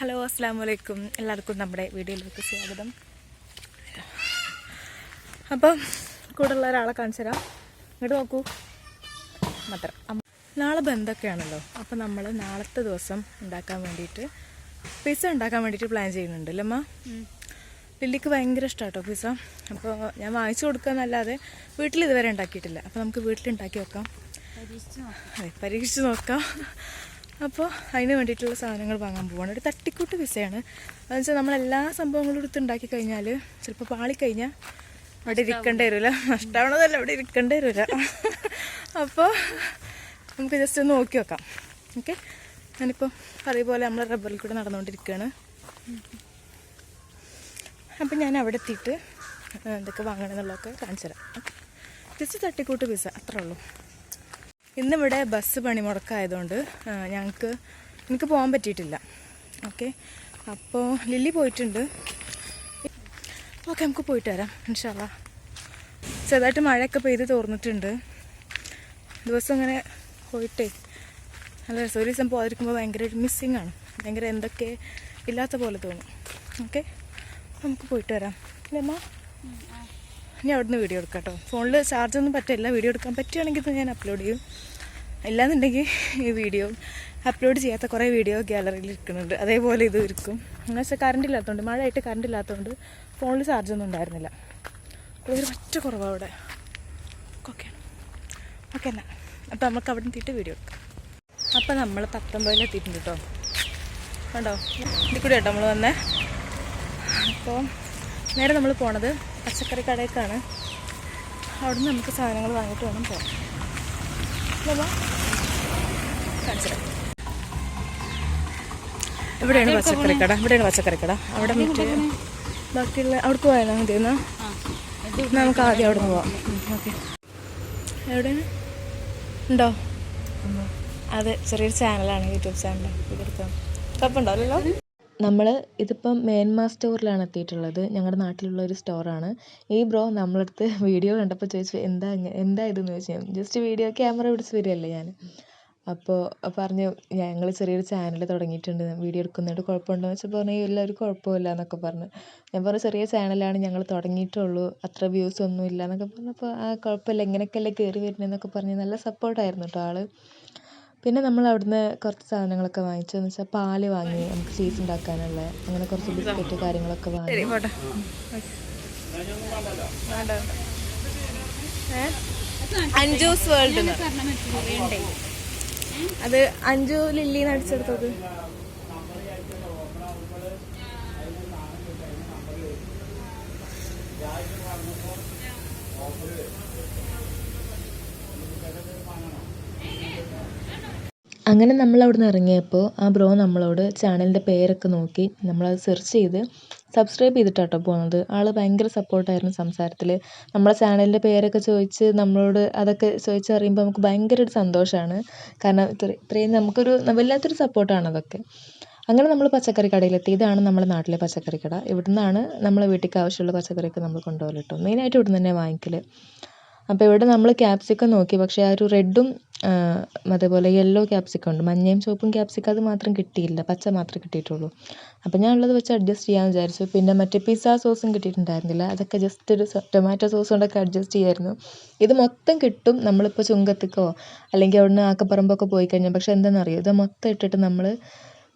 Hello അസ്സാം വലൈക്കും എല്ലാവർക്കും നമ്മുടെ വീഡിയോയിലേക്ക് സ്വാഗതം. അപ്പം കൂടെ ഉള്ള ഒരാളെ കാണിച്ചു തരാം. ഇങ്ങോട്ട് നോക്കൂ. മാത്രം. നാളെ ബന്ധമൊക്കെയാണല്ലോ അപ്പം നമ്മൾ നാളത്തെ ദിവസം ഉണ്ടാക്കാൻ വേണ്ടിയിട്ട് പിസ്സ ഉണ്ടാക്കാൻ വേണ്ടിയിട്ട് പ്ലാൻ ചെയ്യുന്നുണ്ട് അല്ലേ അമ്മ ലില്ലിക്ക് ഭയങ്കര ഇഷ്ടമാട്ടോ പിസ്സ അപ്പോൾ ഞാൻ വാങ്ങിച്ചു കൊടുക്കാമെന്നല്ലാതെ വീട്ടിൽ ഇതുവരെ ഉണ്ടാക്കിയിട്ടില്ല. അപ്പോൾ നമുക്ക് വീട്ടിൽ ഉണ്ടാക്കി വെക്കാം. അതെ പരീക്ഷിച്ച് നോക്കാം. അപ്പോൾ അതിന് വേണ്ടിയിട്ടുള്ള സാധനങ്ങൾ വാങ്ങാൻ പോവാണ്. ഒരു തട്ടിക്കൂട്ട് വിസയാണ് അതെന്ന് വെച്ചാൽ നമ്മൾ എല്ലാ സംഭവങ്ങളും എടുത്ത് ഉണ്ടാക്കി കഴിഞ്ഞാൽ ചിലപ്പോൾ പാളിക്കഴിഞ്ഞാൽ അവിടെ ഇരിക്കേണ്ടി വരില്ല നഷ്ടമാണതല്ല അവിടെ ഇരിക്കേണ്ടി വരില്ല അപ്പോൾ നമുക്ക് ജസ്റ്റ് ഒന്ന് നോക്കി വെക്കാം ഓക്കെ? ഞാനിപ്പോൾ പറയും പോലെ നമ്മൾ റബ്ബറിൽ കൂടെ നടന്നുകൊണ്ടിരിക്കുകയാണ് അപ്പം ഞാൻ അവിടെ എത്തിയിട്ട് എന്തൊക്കെ വാങ്ങണമെന്നുള്ളതൊക്കെ കാണിച്ചു തരാം. ജസ്റ്റ് തട്ടിക്കൂട്ട് പിസ അത്രേ ഉള്ളൂ. ഇന്നിവിടെ ബസ് പണി മുടക്കായതുകൊണ്ട് ഞങ്ങൾക്ക് എനിക്ക് പോകാൻ പറ്റിയിട്ടില്ല. ഓക്കെ? അപ്പോൾ ലില്ലി പോയിട്ടുണ്ട്. ഓക്കെ നമുക്ക് പോയിട്ട് വരാം ഇൻഷാല്ല ചെറുതായിട്ട് മഴയൊക്കെ പെയ്ത് തോർന്നിട്ടുണ്ട്. ദിവസം ഇങ്ങനെ പോയിട്ടേ നല്ല രസം. ഒരു ദിവസം പോകാതിരിക്കുമ്പോൾ ഭയങ്കര മിസ്സിങ് ആണ്. ഭയങ്കര എന്തൊക്കെ ഇല്ലാത്ത പോലെ തോന്നും. ഓക്കെ? നമുക്ക് പോയിട്ട് വരാം. അല്ലേ അമ്മ ഇനി അവിടുന്ന് വീഡിയോ എടുക്കാം കേട്ടോ ഫോണിൽ ചാർജ് ഒന്നും പറ്റില്ല. വീഡിയോ എടുക്കാൻ പറ്റുകയാണെങ്കിൽ ഞാൻ അപ്ലോഡ് ചെയ്യും. ഇല്ലാന്നുണ്ടെങ്കിൽ ഈ വീഡിയോ അപ്ലോഡ് ചെയ്യാത്ത കുറേ വീഡിയോ ഗ്യാലറിയിൽ ഇരിക്കുന്നുണ്ട്. അതേപോലെ ഇത് ഇരിക്കും. എന്ന് വെച്ചാൽ കറണ്ട് ഇല്ലാത്തതുകൊണ്ട് മഴയായിട്ട് കറണ്ട് ഇല്ലാത്തതുകൊണ്ട് ഫോണിൽ ചാർജ് ഒന്നും ഉണ്ടായിരുന്നില്ല. ഒരു പറ്റ കുറവാണ് അവിടെ. ഓക്കെ ഓക്കെ എന്നാൽ അപ്പോൾ നമുക്ക് അവിടെ നിന്നിട്ട് വീഡിയോ എടുക്കാം. അപ്പോൾ നമ്മൾ പത്തൊമ്പതിലെത്തിയിട്ടുണ്ട് കേട്ടോ കണ്ടോ? ഇതിൽ കൂടി കേട്ടോ നമ്മൾ വന്നേ. അപ്പോൾ നേരെ നമ്മൾ പോണത് പച്ചക്കറി കടയിലേക്കാണ്. അവിടുന്ന് നമുക്ക് സാധനങ്ങൾ വാങ്ങിയിട്ട് വേണം പോകാം അല്ലേ കാണിച്ചു തരാം. ഇവിടെയാണ് പച്ചക്കറി കട. ഇവിടെയാണ് പച്ചക്കറി കട. അവിടെ മറ്റേ ബാക്കിയുള്ള അവിടേക്ക് പോയാലോ മതി എന്നാ നമുക്ക് ആദ്യം അവിടെ നിന്ന് പോവാം ഓക്കെ. എവിടെയാണ് ഉണ്ടോ? അതെ ചെറിയൊരു ചാനലാണ് യൂട്യൂബ് ചാനൽ ഇതെടുക്കാം. കുഴപ്പമുണ്ടാവില്ലല്ലോ? നമ്മൾ ഇതിപ്പം മേന്മ സ്റ്റോറിലാണ് എത്തിയിട്ടുള്ളത്. ഞങ്ങളുടെ നാട്ടിലുള്ള ഒരു സ്റ്റോറാണ് ഈ ബ്രോ നമ്മളടുത്ത് വീഡിയോ കണ്ടപ്പോൾ ചോദിച്ചു എന്താ എന്താ ഇതെന്ന് ചോദിച്ചു ജസ്റ്റ് വീഡിയോ ക്യാമറ പിടിച്ച് വരികയല്ലേ ഞാൻ? അപ്പോൾ പറഞ്ഞു ഞങ്ങൾ ചെറിയൊരു ചാനൽ തുടങ്ങിയിട്ടുണ്ട്. വീഡിയോ എടുക്കുന്നുണ്ട് കുഴപ്പമുണ്ടോ? എന്ന് വെച്ചപ്പോൾ പറഞ്ഞു എല്ലാവരും കുഴപ്പമില്ല എന്നൊക്കെ പറഞ്ഞു. ഞാൻ പറഞ്ഞു ചെറിയ ചാനലാണ് ഞങ്ങൾ തുടങ്ങിയിട്ടുള്ളൂ. അത്ര വ്യൂസ് ഒന്നും ഇല്ല എന്നൊക്കെ പറഞ്ഞപ്പോൾ ആ കുഴപ്പമില്ല. ഇങ്ങനെയൊക്കെയല്ലേ കയറി വരുന്നതെന്നൊക്കെ പറഞ്ഞ് നല്ല സപ്പോർട്ടായിരുന്നു കേട്ടോ ആൾ. പിന്നെ നമ്മൾ അവിടുന്ന് കുറച്ച് സാധനങ്ങളൊക്കെ വാങ്ങിച്ചു എന്ന് വെച്ചാൽ പാൽ വാങ്ങി നമുക്ക് ചീസ് ഉണ്ടാക്കാനുള്ള അങ്ങനെ കുറച്ച് ബിസ്ക്കറ്റ് കാര്യങ്ങളൊക്കെ വാങ്ങി. അഞ്ജൂസ് വേൾഡ് അത് അഞ്ചു ലില്ലി നടിച്ചെടുത്തത് അങ്ങനെ നമ്മൾ അവിടുന്ന് ഇറങ്ങിയപ്പോൾ ആ ബ്രോ നമ്മളോട് ചാനലിന്റെ പേരൊക്കെ നോക്കി നമ്മളത് സെർച്ച് ചെയ്ത് സബ്സ്ക്രൈബ് ചെയ്തിട്ടാട്ടോ പോകുന്നത് ആൾ ഭയങ്കര സപ്പോർട്ടായിരുന്നു സംസാരത്തിൽ നമ്മളെ ചാനലിന്റെ പേരൊക്കെ ചോദിച്ച് നമ്മളോട് അതൊക്കെ ചോദിച്ചറിയുമ്പോൾ നമുക്ക് ഭയങ്കര ഒരു സന്തോഷമാണ് കാരണം ഇത്ര ഇത്രയും നമുക്കൊരു വല്ലാത്തൊരു സപ്പോർട്ടാണ് അതൊക്കെ. അങ്ങനെ നമ്മൾ പച്ചക്കറി കടയിലെത്തി. ഇതാണ് നമ്മുടെ നാട്ടിലെ പച്ചക്കറി കട. ഇവിടുന്നാണ് നമ്മളെ വീട്ടിലേക്ക് ആവശ്യമുള്ള പച്ചക്കറിയൊക്കെ നമ്മൾ കൊണ്ടുപോകൽ കേട്ടോ മെയിനായിട്ട് ഇവിടുന്ന് തന്നെ വാങ്ങിക്കൽ അപ്പോൾ ഇവിടെ നമ്മൾ ക്യാപ്സിക്കം നോക്കി. പക്ഷേ ആ ഒരു റെഡും അതേപോലെ യെല്ലോ ക്യാപ്സിക്കം ഉണ്ട്. മഞ്ഞയും ചുവപ്പും ക്യാപ്സിക്കം അത് മാത്രം കിട്ടിയില്ല. പച്ച മാത്രമേ കിട്ടിയിട്ടുള്ളൂ. അപ്പം ഞാൻ ഉള്ളത് വെച്ച് അഡ്ജസ്റ്റ് ചെയ്യാമെന്ന് വിചാരിച്ചു. പിന്നെ മറ്റേ പിസ്സ സോസും കിട്ടിയിട്ടുണ്ടായിരുന്നില്ല. അതൊക്കെ ജസ്റ്റ് ഒരു ടൊമാറ്റോ സോസ് കൊണ്ടൊക്കെ അഡ്ജസ്റ്റ് ചെയ്യായിരുന്നു. ഇത് മൊത്തം കിട്ടും നമ്മളിപ്പോൾ ചുങ്കത്തിക്കോ അല്ലെങ്കിൽ അവിടുന്ന് ആക്കപ്പറമ്പൊക്കെ പോയി കഴിഞ്ഞാൽ. പക്ഷേ എന്താണെന്നറിയോ ഇത് മൊത്തം ഇട്ടിട്ട് നമ്മൾ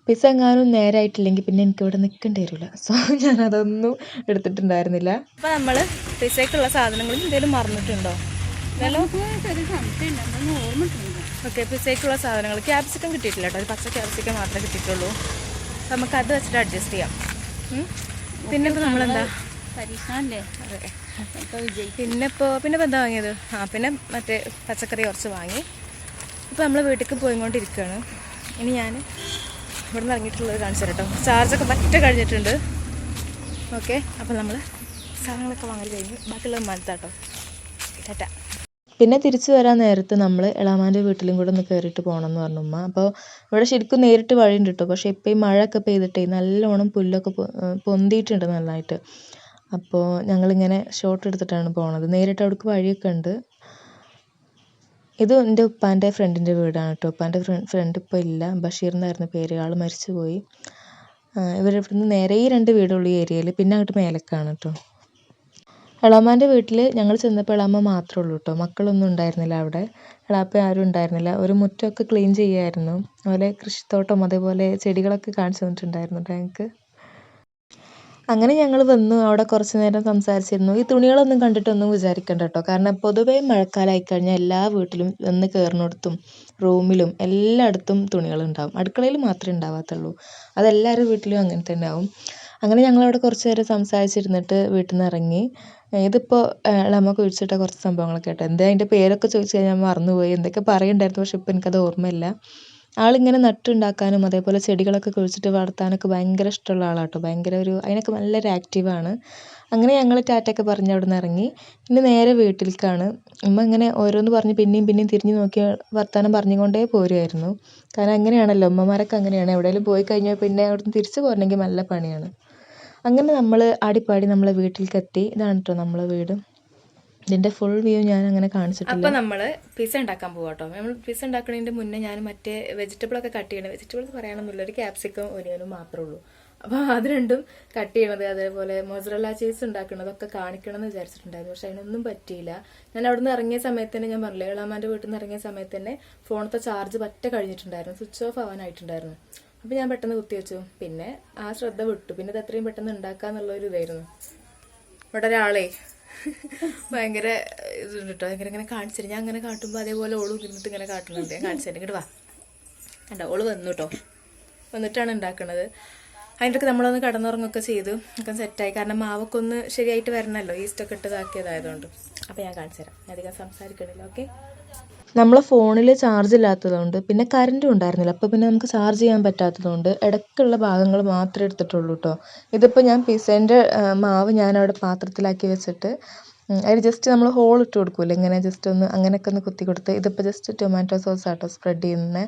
പിസ്സ എങ്ങാനും നേരായിട്ടില്ലെങ്കിൽ പിന്നെ എനിക്ക് ഇവിടെ നിൽക്കേണ്ടി വരില്ല. സോ ഞാൻ അതൊന്നും എടുത്തിട്ടുണ്ടായിരുന്നില്ല അപ്പം നമ്മൾ പിസ്സയ്ക്കുള്ള സാധനങ്ങളും എന്തെങ്കിലും മറന്നിട്ടുണ്ടോ? ഓക്കെ പിസയ്ക്കുള്ള സാധനങ്ങൾ ക്യാപ്സിക്കം കിട്ടിയിട്ടില്ല കേട്ടോ. ഒരു പച്ച ക്യാപ്സിക്കം മാത്രമേ കിട്ടിയിട്ടുള്ളൂ. നമുക്ക് അത് വെച്ചിട്ട് അഡ്ജസ്റ്റ് ചെയ്യാം. പിന്നെ ഇപ്പോൾ നമ്മളെന്താ? പരീക്ഷണല്ലേ? അതെ. പിന്നെ ഇപ്പോൾ പിന്നെ ഇപ്പോൾ എന്താ വാങ്ങിയത്? ആ പിന്നെ മറ്റേ പച്ചക്കറി കുറച്ച് വാങ്ങി. ഇപ്പോൾ നമ്മൾ വീട്ടിലേക്ക് പോയിക്കൊണ്ടിരിക്കുകയാണ് ഇനി ഞാൻ ഇവിടെ നിന്ന് ഇറങ്ങിയിട്ടുള്ളത് കാണിച്ചു കേട്ടോ. ചാർജൊക്കെ പറ്റ കഴിഞ്ഞിട്ടുണ്ട്. ഓക്കെ അപ്പോൾ നമ്മൾ സാധനങ്ങളൊക്കെ വാങ്ങി കഴിഞ്ഞു ബാക്കിയുള്ളത് മലത്താട്ടോ ടാറ്റ. പിന്നെ തിരിച്ചു വരാൻ നേരത്ത് നമ്മൾ എളാമാന്റെ വീട്ടിലും കൂടെ ഒന്ന് കയറിയിട്ട് പോകണം എന്ന് പറഞ്ഞു ഉമ്മ. അപ്പോൾ ഇവിടെ ശരിക്കും നേരിട്ട് ഉണ്ട് കേട്ടോ പക്ഷേ ഇപ്പോൾ ഈ മഴയൊക്കെ പെയ്തിട്ടേ നല്ലോണം പുല്ലൊക്കെ പൊന്തിയിട്ടുണ്ട് നന്നായിട്ട്. അപ്പോൾ ഞങ്ങളിങ്ങനെ ഷോട്ട് എടുത്തിട്ടാണ് പോണത്. നേരിട്ട് അവിടേക്ക് വഴിയൊക്കെ ഉണ്ട്. ഇത് എന്റെ ഉപ്പാന്റെ ഫ്രണ്ടിന്റെ വീടാണ് കേട്ടോ ഉപ്പാന്റെ ഫ്രണ്ട് ഇപ്പോൾ ഇല്ല. ബഷീർ എന്നായിരുന്നു പേര്. ആൾ മരിച്ചു പോയി ഇവരിവിടുന്ന് നേരെ ഈ രണ്ട് വീടുള്ള ഈ ഏരിയയിൽ പിന്നെ അങ്ങോട്ട് മേലേക്കാണ് കേട്ടോ എളാമാന്റെ വീട്ടിൽ ഞങ്ങൾ ചെന്നപ്പോൾ എളാമ്മ മാത്രമേ ഉള്ളൂ കേട്ടോ മക്കളൊന്നും ഉണ്ടായിരുന്നില്ല അവിടെ. എളാപ്പ ആരും ഉണ്ടായിരുന്നില്ല. ഒരു മുറ്റമൊക്കെ ക്ലീൻ ചെയ്യുമായിരുന്നു അതുപോലെ കൃഷിത്തോട്ടം അതേപോലെ ചെടികളൊക്കെ കാണിച്ചു തന്നിട്ടുണ്ടായിരുന്നു ഞങ്ങൾക്ക് അങ്ങനെ ഞങ്ങൾ വന്നു. അവിടെ കുറച്ച് നേരം സംസാരിച്ചിരുന്നു. ഈ തുണികളൊന്നും കണ്ടിട്ടൊന്നും വിചാരിക്കണ്ട കേട്ടോ കാരണം പൊതുവേ മഴക്കാലമായി കഴിഞ്ഞാൽ എല്ലാ വീട്ടിലും വന്ന് കയറിനടുത്തും റൂമിലും എല്ലായിടത്തും തുണികളുണ്ടാവും അടുക്കളയിൽ മാത്രമേ ഉണ്ടാവാത്തുള്ളൂ. അതെല്ലാവരുടെ വീട്ടിലും അങ്ങനെ തന്നെ ആവും. അങ്ങനെ ഞങ്ങളവിടെ കുറച്ച് നേരം സംസാരിച്ചിരുന്നിട്ട് വീട്ടിൽ നിന്ന് ഇറങ്ങി ഇതിപ്പോൾ നമ്മൾ കുഴിച്ചിട്ട കുറച്ച് സംഭവങ്ങളൊക്കെ കേട്ടോ. എന്താ അതിന്റെ പേരൊക്കെ ചോദിച്ചു കഴിഞ്ഞാൽ മറന്നുപോയി. എന്തൊക്കെ പറയുന്നുണ്ടായിരുന്നു പക്ഷെ ഇപ്പോൾ എനിക്കത് ഓർമ്മയില്ല. ആളിങ്ങനെ നട്ടുണ്ടാക്കാനും അതേപോലെ ചെടികളൊക്കെ കുഴിച്ചിട്ട് വളർത്താനൊക്കെ ഭയങ്കര ഇഷ്ടമുള്ള ആളാട്ടോ. ഭയങ്കര ഒരു അതിനൊക്കെ നല്ലൊരു ആക്റ്റീവാണ്. അങ്ങനെ ഞങ്ങൾ ടാറ്റയൊക്കെ പറഞ്ഞ് അവിടെ നിന്ന് ഇറങ്ങി പിന്നെ നേരെ വീട്ടിലേക്കാണ് ഉമ്മ ഇങ്ങനെ ഓരോന്ന് പറഞ്ഞ് പിന്നെയും പിന്നെയും തിരിഞ്ഞ് നോക്കി വർത്തമാനം പറഞ്ഞുകൊണ്ടേ പോരുമായിരുന്നു കാരണം അങ്ങനെയാണല്ലോ ഉമ്മമാരൊക്കെ അങ്ങനെയാണ്. എവിടെയെങ്കിലും പോയി കഴിഞ്ഞാൽ പിന്നെ അവിടുന്ന് തിരിച്ച് പോരണമെങ്കിൽ നല്ല പണിയാണ്. അങ്ങനെ നമ്മൾ ആടിപ്പാടി നമ്മളെ വീട്ടിലേക്ക് എത്തി ഇതാണ് കേട്ടോ നമ്മളെ വീട്. ഇതിന്റെ ഫുൾ വ്യൂ ഞാൻ അങ്ങനെ കാണിച്ചിട്ടില്ല. അപ്പൊ നമ്മൾ പിസ ഉണ്ടാക്കാൻ കേട്ടോ നമ്മൾ പിസ ഉണ്ടാക്കുന്നതിന്റെ മുന്നേ ഞാൻ മറ്റേ വെജിറ്റബിൾ ഒക്കെ കട്ട് ചെയ്യണം വെജിറ്റബിൾ പറയാനൊന്നുമില്ല. ഒരു ക്യാപ്സിക്കം ഒനിയനും മാത്രമേ ഉള്ളൂ. അപ്പൊ അത് രണ്ടും കട്ട് ചെയ്യണത് അതേപോലെ മൊസറല്ല ചീസ് ഉണ്ടാക്കണതൊക്കെ കാണിക്കണം എന്ന് വിചാരിച്ചിട്ടുണ്ടായിരുന്നു. പക്ഷെ അതിനൊന്നും പറ്റിയില്ല. ഞാൻ അവിടെ നിന്ന് ഇറങ്ങിയ സമയത്ത് തന്നെ ഞാൻ പറഞ്ഞില്ലേ ഇളാമാന്റെ വീട്ടിൽ നിന്ന് ഇറങ്ങിയ സമയത്ത് തന്നെ ഫോണത്തെ ചാർജ് പറ്റ കഴിഞ്ഞിട്ടുണ്ടായിരുന്നു. സ്വിച്ച് ഓഫ് ആവാനായിട്ടുണ്ടായിരുന്നു. അപ്പൊ ഞാൻ പെട്ടെന്ന് കുത്തി വെച്ചു. പിന്നെ ആ ശ്രദ്ധ വിട്ടു. പിന്നെ ഇത് എത്രയും പെട്ടെന്ന് ഉണ്ടാക്കാന്നുള്ള ഒരു ഇതായിരുന്നു ഇവിടെ ഒരാളെ ഭയങ്കര ഇതുണ്ട് കേട്ടോ ഭയങ്കര ഇങ്ങനെ കാണിച്ചിട്ട് ഞാൻ അങ്ങനെ കാട്ടുമ്പോൾ അതേപോലെ ഓൾ ഇരുന്നിട്ട് ഇങ്ങനെ കാട്ടുന്നുണ്ട് ഞാൻ കാണിച്ചിട്ട് ഇങ്ങോട്ട് വാ. കണ്ടോ ഓൾ വന്നു കേട്ടോ വന്നിട്ടാണ് ഉണ്ടാക്കണത്. അതിന്റെയൊക്കെ നമ്മളൊന്ന് കടന്നുറങ്ങൊക്കെ ചെയ്തു. ഒക്കെ സെറ്റായി. കാരണം മാവൊക്കെ ഒന്ന് ശരിയായിട്ട് വരണമല്ലോ. ഈസ്റ്റൊക്കെ ഇട്ട് ഇതാക്കിയതായതുകൊണ്ട്. അപ്പോൾ ഞാൻ കാണിച്ചു തരാം. അധികം സംസാരിക്കണില്ല. ഓക്കെ? നമ്മളെ ഫോണിൽ ചാർജ് ഇല്ലാത്തതുകൊണ്ട് പിന്നെ കറണ്ടും ഉണ്ടായിരുന്നില്ല. അപ്പോൾ പിന്നെ നമുക്ക് ചാർജ് ചെയ്യാൻ പറ്റാത്തതുകൊണ്ട് ഇടയ്ക്കുള്ള ഭാഗങ്ങൾ മാത്രമേ എടുത്തിട്ടുള്ളൂ കേട്ടോ ഇതിപ്പോൾ ഞാൻ പിസ്സേന്റെ മാവ് ഞാൻ അവിടെ പാത്രത്തിലാക്കി വെച്ചിട്ട് അതിൽ ജസ്റ്റ് നമ്മൾ ഹോൾ ഇട്ട് കൊടുക്കൂല്ലേ ഇങ്ങനെ ജസ്റ്റ് ഒന്ന് അങ്ങനെയൊക്കെ ഒന്ന് കുത്തി കൊടുത്ത് ഇതിപ്പോൾ ജസ്റ്റ് ടൊമാറ്റോ സോസ് ആട്ടോ സ്പ്രെഡ് ചെയ്യുന്നത്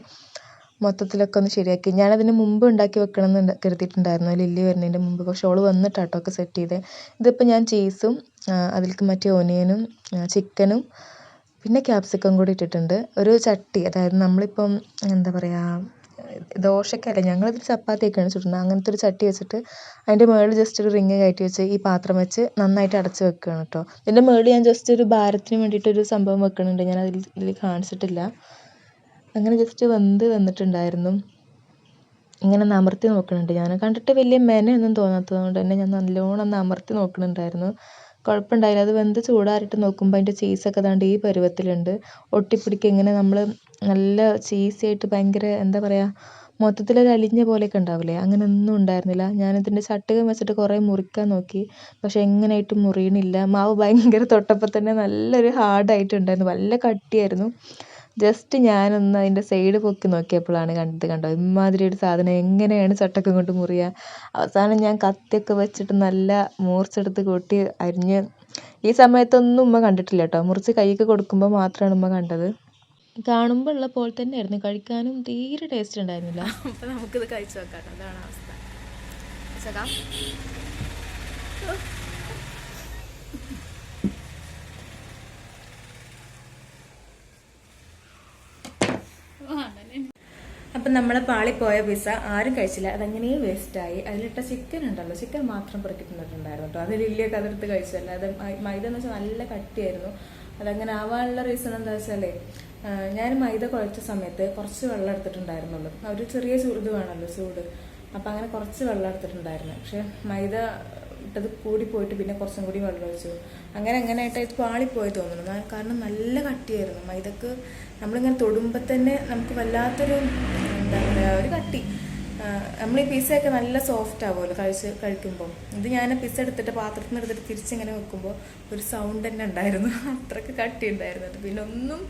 മൊത്തത്തിലൊക്കെ ഒന്ന് ശരിയാക്കി. ഞാനതിന് മുമ്പ് ഉണ്ടാക്കി വെക്കണം എന്ന് കരുതിയിട്ടുണ്ടായിരുന്നു. ലില്ലി വരുന്നതിന്റെ മുമ്പ്. പക്ഷെ ഓൾ വന്നിട്ടാട്ടോ ഒക്കെ സെറ്റ് ചെയ്തത് ഇതിപ്പോൾ ഞാൻ ചീസും അതിലേക്ക് മറ്റേ ഒനിയനും ചിക്കനും പിന്നെ ക്യാപ്സിക്കം കൂടി ഇട്ടിട്ടുണ്ട്. ഒരു ചട്ടി അതായത് നമ്മളിപ്പം എന്താ പറയുക ദോശക്കല്ല ഞങ്ങളിത് ചപ്പാത്തിയൊക്കെയാണ് ചുടുന്നത്. അങ്ങനത്തെ ഒരു ചട്ടി വെച്ചിട്ട് അതിന്റെ മുകളിൽ ജസ്റ്റ് ഒരു റിംഗ് കയറ്റി വെച്ച് ഈ പാത്രം വെച്ച് നന്നായിട്ട് അടച്ച് വെക്കുകയാണ് കേട്ടോ ഇതിന്റെ മുകളിൽ ഞാൻ ജസ്റ്റ് ഒരു ഭാരത്തിന് വേണ്ടിയിട്ടൊരു സംഭവം വെക്കുന്നുണ്ട്. ഞാൻ അതിൽ ഇതിൽ കാണിച്ചിട്ടില്ല. അങ്ങനെ ജസ്റ്റ് വെന്ത് വന്നിട്ടുണ്ടായിരുന്നു. ഇങ്ങനെ ഒന്ന് അമർത്തി നോക്കുന്നുണ്ട്. ഞാൻ കണ്ടിട്ട് വലിയ മെനയൊന്നും തോന്നാത്തത് കൊണ്ട് തന്നെ ഞാൻ നല്ലോണം ഒന്ന് അമർത്തി നോക്കുന്നുണ്ടായിരുന്നു. കുഴപ്പമുണ്ടായില്ല. അത് വെന്ത് ചൂടാറിയിട്ട് നോക്കുമ്പോൾ അതിന്റെ ചീസൊക്കെ ദാണ്ട് ഈ പരുവത്തിലുണ്ട്. ഒട്ടിപ്പിടിക്കുക ഇങ്ങനെ നമ്മൾ നല്ല ചീസി ആയിട്ട് ഭയങ്കര എന്താ പറയുക മൊത്തത്തിലൊരു അലിഞ്ഞ പോലെയൊക്കെ ഉണ്ടാവില്ലേ? അങ്ങനെ ഒന്നും ഉണ്ടായിരുന്നില്ല. ഞാനിതിന്റെ ചട്ടുകം വെച്ചിട്ട് കുറേ മുറിക്കാൻ നോക്കി. പക്ഷെ എങ്ങനെയായിട്ടും മുറിയണില്ല. മാവ് ഭയങ്കര തൊട്ടപ്പോൾ തന്നെ നല്ലൊരു ഹാർഡായിട്ടുണ്ടായിരുന്നു നല്ല കട്ടിയായിരുന്നു. ജസ്റ്റ് ഞാനൊന്ന് അതിന്റെ സൈഡ് പൊക്കി നോക്കിയപ്പോഴാണ് കണ്ടത് കണ്ടോ? ഇമ്മാതിരി ഒരു സാധനം എങ്ങനെയാണ് ചട്ടക്കം കൊണ്ട് മുറിയുക അവസാനം ഞാൻ കത്തിയൊക്കെ വെച്ചിട്ട് നല്ല മൂർച്ചെടുത്ത് കൂട്ടി അരിഞ്ഞ് ഈ സമയത്തൊന്നും ഉമ്മ കണ്ടിട്ടില്ല കേട്ടോ. മുറിച്ച് കൈക്ക് കൊടുക്കുമ്പോൾ മാത്രമാണ് ഉമ്മ കണ്ടത്. കാണുമ്പോൾ ഉള്ള പോലെ തന്നെയായിരുന്നു. കഴിക്കാനും തീരെ ടേസ്റ്റ് ഉണ്ടായിരുന്നില്ല. അപ്പോൾ നമുക്കിത് കഴിച്ചു നോക്കാം. അതാണ് അവസ്ഥ. അപ്പം നമ്മളെ പോയ പിസ്സ ആരും കഴിച്ചില്ല. അതങ്ങനെ വേസ്റ്റായി. അതിലിട്ട ചിക്കൻ ഉണ്ടല്ലോ ചിക്കൻ മാത്രം പുറക്കിട്ടുണ്ടായിരുന്നു കേട്ടോ അത് ലില്ലിയൊക്കെ അതെടുത്ത് കഴിച്ചല്ല അത് മൈദ എന്ന് വെച്ചാൽ നല്ല കട്ടിയായിരുന്നു. അതങ്ങനെ ആവാനുള്ള റീസൺ എന്താ വെച്ചാലേ ഞാൻ മൈദ കുഴച്ച സമയത്ത് കുറച്ച് വെള്ളം എടുത്തിട്ടുണ്ടായിരുന്നുള്ളൂ. ഒരു ചെറിയ ചൂട് വേണമല്ലോ ചൂട്. അപ്പം അങ്ങനെ കുറച്ച് വെള്ളം എടുത്തിട്ടുണ്ടായിരുന്നു. പക്ഷെ മൈദ ഇട്ടത് കൂടി പോയിട്ട് പിന്നെ കുറച്ചും കൂടി വെള്ളം ഒഴിച്ചു. അങ്ങനെ അങ്ങനെ ആയിട്ട് ഇത് പാളിപ്പോയി തോന്നുന്നു. കാരണം നല്ല കട്ടിയായിരുന്നു. മൈദക്ക് നമ്മളിങ്ങനെ തൊടുമ്പോൾ തന്നെ നമുക്ക് വല്ലാത്തൊരു എന്താ പറയുക ഒരു കട്ടി. നമ്മൾ ഈ പിസയൊക്കെ നല്ല സോഫ്റ്റ് ആവുമല്ലോ കഴിച്ച് കഴിക്കുമ്പോൾ ഇത് ഞാൻ പിസ എടുത്തിട്ട് പാത്രത്തിൽ നിന്ന് എടുത്തിട്ട് തിരിച്ചിങ്ങനെ വെക്കുമ്പോൾ ഒരു സൗണ്ട് തന്നെ ഉണ്ടായിരുന്നു. അത്രയ്ക്ക് കട്ടി ഉണ്ടായിരുന്നു. പിന്നെ ഒന്നും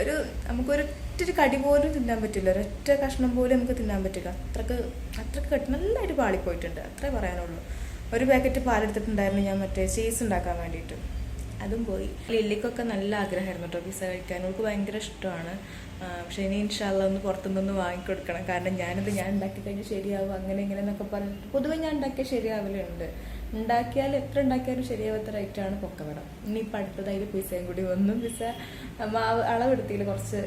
ഒരു നമുക്കൊരൊറ്റ ഒരു കടി പോലും തിന്നാൻ പറ്റില്ല. ഒരൊറ്റ കഷ്ണം പോലും നമുക്ക് തിന്നാൻ പറ്റില്ല. അത്രയ്ക്ക് അത്രയ്ക്ക് കട്ടി. നല്ലൊരു പാളിപ്പോയിട്ടുണ്ട്. അത്രേ പറയാനുള്ളൂ. ഒരു പാക്കറ്റ് പാലെടുത്തിട്ടുണ്ടായിരുന്നു ഞാൻ മറ്റേ ചീസ് ഉണ്ടാക്കാൻ വേണ്ടിയിട്ട്. അതും പോയി. ലില്ലിക്കൊക്കെ നല്ല ആഗ്രഹമായിരുന്നു കേട്ടോ പിസ്സ കഴിക്കാൻ. അവൾക്ക് ഭയങ്കര ഇഷ്ടമാണ്. പക്ഷെ ഇനി ഇൻഷാല്ല ഒന്ന് പുറത്തുനിന്ന് വാങ്ങിക്കൊടുക്കണം. കാരണം ഞാനിത് ഞാൻ ഉണ്ടാക്കി കഴിഞ്ഞാൽ ശരിയാവും അങ്ങനെ ഇങ്ങനെ എന്നൊക്കെ പറഞ്ഞിട്ട് പൊതുവെ ഞാൻ ഉണ്ടാക്കിയാൽ ശരിയാവലുണ്ട്. ഉണ്ടാക്കിയാൽ എത്ര ഉണ്ടാക്കിയാലും ശരിയാവാത്ത റേറ്റാണ് ഇനി ഇനിയിപ്പോൾ അടുത്തതായി പിസ്സയും കൂടി വന്നു. പിസ്സ മാവ് അളവെടുത്തിയിൽ കുറച്ച്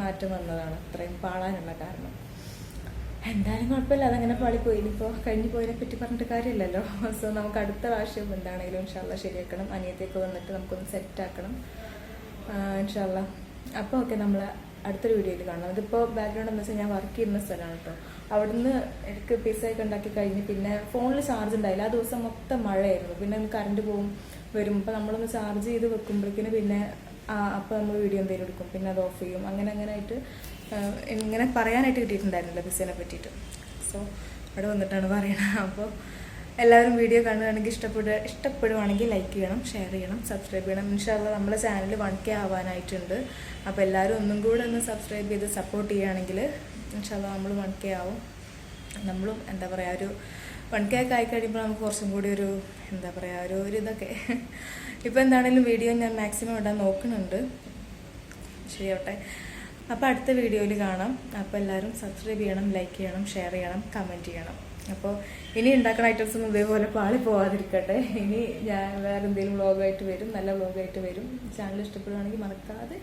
മാറ്റം വന്നതാണ്. അത്രയും പാളാനുള്ള കാരണം. എന്തായാലും കുഴപ്പമില്ല. അതങ്ങനെ പാളിപ്പോയി ഇനിയിപ്പോൾ കഴിഞ്ഞു പോയതിനെ പറ്റി പറഞ്ഞിട്ട് കാര്യമില്ലല്ലോ. സോ നമുക്ക് അടുത്ത പ്രാവശ്യം എന്താണെങ്കിലും ഇൻഷാല്ല ശരിയാക്കണം. അനിയത്തേക്ക് വന്നിട്ട് നമുക്കൊന്ന് സെറ്റ് ആക്കണം. ഇൻഷാല്ല അപ്പോൾ ഓക്കെ നമ്മൾ അടുത്തൊരു വീഡിയോയിൽ കാണാം. ഇതിപ്പോൾ ബാക്ക്ഗ്രൗണ്ട് എന്ന് വെച്ചാൽ ഞാൻ വർക്ക് ചെയ്യുന്ന സ്ഥലമാണ് കേട്ടോ അവിടുന്ന് എനിക്ക് പിസയൊക്കെ ഉണ്ടാക്കി കഴിഞ്ഞ് പിന്നെ ഫോണിൽ ചാർജ് ഉണ്ടായില്ല. ആ ദിവസം മൊത്തം മഴയായിരുന്നു. പിന്നെ കറണ്ട് പോകും വരും. അപ്പോൾ നമ്മളൊന്ന് ചാർജ് ചെയ്ത് വെക്കുമ്പോഴേക്കിന് പിന്നെ അപ്പോൾ നമ്മൾ വീഡിയോ എന്തെങ്കിലും എടുക്കും. പിന്നെ അത് ഓഫ് ചെയ്യും. അങ്ങനെ അങ്ങനെ ആയിട്ട് ഇങ്ങനെ പറയാനായിട്ട് കിട്ടിയിട്ടുണ്ടായിരുന്നില്ല ബിസിനെ പറ്റിയിട്ട്. സോ അവിടെ വന്നിട്ടാണ് പറയണത്. അപ്പോൾ എല്ലാവരും വീഡിയോ കാണുകയാണെങ്കിൽ ഇഷ്ടപ്പെടുക ഇഷ്ടപ്പെടുവാണെങ്കിൽ ലൈക്ക് ചെയ്യണം ഷെയർ ചെയ്യണം സബ്സ്ക്രൈബ് ചെയ്യണം. ഇൻഷാല്ല നമ്മളെ ചാനൽ വൺ കെ ആവാനായിട്ടുണ്ട്. അപ്പോൾ എല്ലാവരും ഒന്നും കൂടെ ഒന്ന് സബ്സ്ക്രൈബ് ചെയ്ത് സപ്പോർട്ട് ചെയ്യുകയാണെങ്കിൽ ഇൻഷാല്ല നമ്മൾ വൺ കെ ആവും. നമ്മളും എന്താ പറയുക ഒരു വൺ കെ ഒക്കെ ആയി കഴിയുമ്പോൾ നമുക്ക് കുറച്ചും കൂടി ഒരു എന്താ പറയുക ഒരു ഒരു ഇതൊക്കെ. ഇപ്പോൾ എന്താണെങ്കിലും വീഡിയോ ഞാൻ മാക്സിമം ഇടാൻ നോക്കുന്നുണ്ട്. ശരിയാവട്ടെ. അപ്പോൾ അടുത്ത വീഡിയോയിൽ കാണാം. അപ്പോൾ എല്ലാവരും സബ്സ്ക്രൈബ് ചെയ്യണം ലൈക്ക് ചെയ്യണം ഷെയർ ചെയ്യണം കമന്റ് ചെയ്യണം. അപ്പോൾ ഇനി ഉണ്ടാക്കുന്ന ഐറ്റംസ് ഒന്നും ഇതേപോലെ പാളി പോകാതിരിക്കട്ടെ ഇനി ഞാൻ വേറെ എന്തെങ്കിലും വ്ളോഗായിട്ട് വരും നല്ല വ്ളോഗായിട്ട് വരും. ചാനൽ ഇഷ്ടപ്പെടുകയാണെങ്കിൽ മറക്കാതെ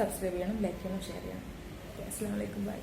സബ്സ്ക്രൈബ് ചെയ്യണം ലൈക്ക് ചെയ്യണം ഷെയർ ചെയ്യണം. അസ്സാം വലൈക്കും ബൈ